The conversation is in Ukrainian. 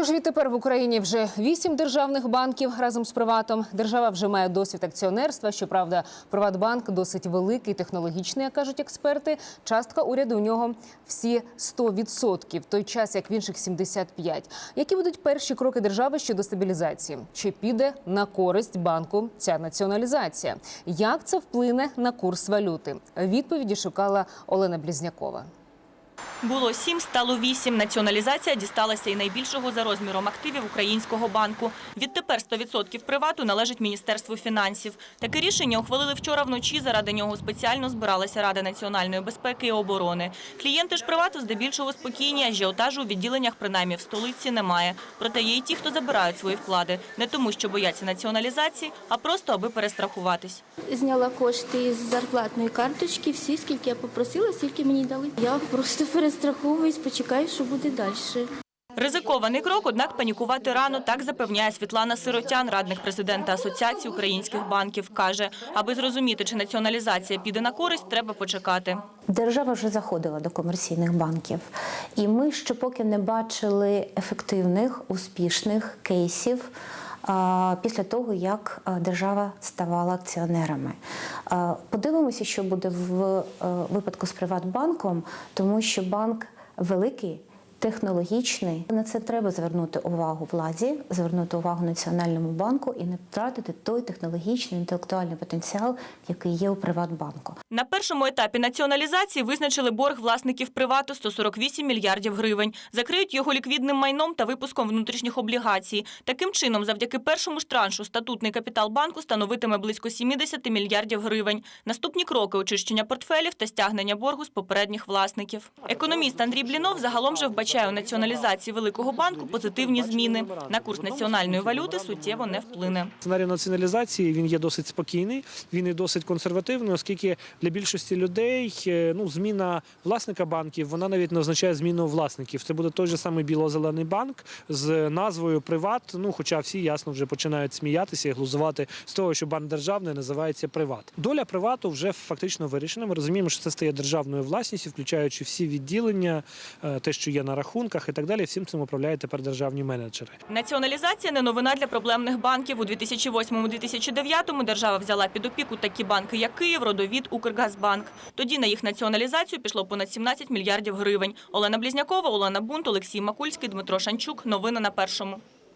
Тож відтепер в Україні вже вісім державних банків разом з приватом. Держава вже має досвід акціонерства. Щоправда, Приватбанк досить великий, технологічний, як кажуть експерти. Частка уряду у нього всі 100%, в той час як в інших 75%. Які будуть перші кроки держави щодо стабілізації? Чи піде на користь банку ця націоналізація? Як це вплине на курс валюти? Відповіді шукала Олена Блізнякова. Було сім, стало вісім. Націоналізація дісталася і найбільшого за розміром активів українського банку. Відтепер 100% привату належить Міністерству фінансів. Таке рішення ухвалили вчора вночі. Заради нього спеціально збиралася Рада національної безпеки і оборони. Клієнти ж привату здебільшого спокійні, ажіотажу у відділеннях принаймні в столиці немає. Проте є й ті, хто забирають свої вклади. Не тому, що бояться націоналізації, а просто аби перестрахуватись. Зняла кошти з зарплатної карточки, всі, скільки я попросила, стільки мені дали. Я просто перестраховуюсь, почекаю, що буде далі. Ризикований крок, однак панікувати рано, так запевняє Світлана Сиротян, радник президента Асоціації українських банків. Каже, аби зрозуміти, чи націоналізація піде на користь, треба почекати. Держава вже заходила до комерційних банків, і ми ще поки не бачили ефективних, успішних кейсів. Після того, як держава ставала акціонерами, подивимося, що буде в е, випадку з Приватбанком, тому що банк великий, технологічний. На це треба звернути увагу владі, звернути увагу Національному банку і не втратити той технологічний інтелектуальний потенціал, який є у Приватбанку. На першому етапі націоналізації визначили борг власників привату 148 мільярдів гривень. Закриють його ліквідним майном та випуском внутрішніх облігацій. Таким чином, завдяки першому ж траншу, статутний капітал банку становитиме близько 70 мільярдів гривень. Наступні кроки – очищення портфелів та стягнення боргу з попередніх власників. Економіст Андрій Блінов загалом же вбачає у націоналізації великого банку позитивні зміни. На курс національної валюти суттєво не вплине. Сценарій націоналізації він є досить спокійний, він є досить консервативний, оскільки для більшості людей е, ну, зміна власника банків вона навіть не означає зміну власників. Це буде той же самий біло-зелений банк з назвою Приват. Ну, хоча всі ясно вже починають сміятися і глузувати з того, що банк державний називається Приват. Доля привату вже фактично вирішена. Ми розуміємо, що це стає державною власністю, включаючи всі відділення, е, те, що є на рахунках і так далі. Всім цим управляють тепер державні менеджери. Націоналізація не новина для проблемних банків. У 2008-2009 держава взяла під опіку такі банки, як Київ, Родовід, Укргазбанк. Тоді на їх націоналізацію пішло понад 17 мільярдів гривень. Олена Блізнякова, Олена Бунт, Олексій Макульський, Дмитро Шанчук. Новини на першому.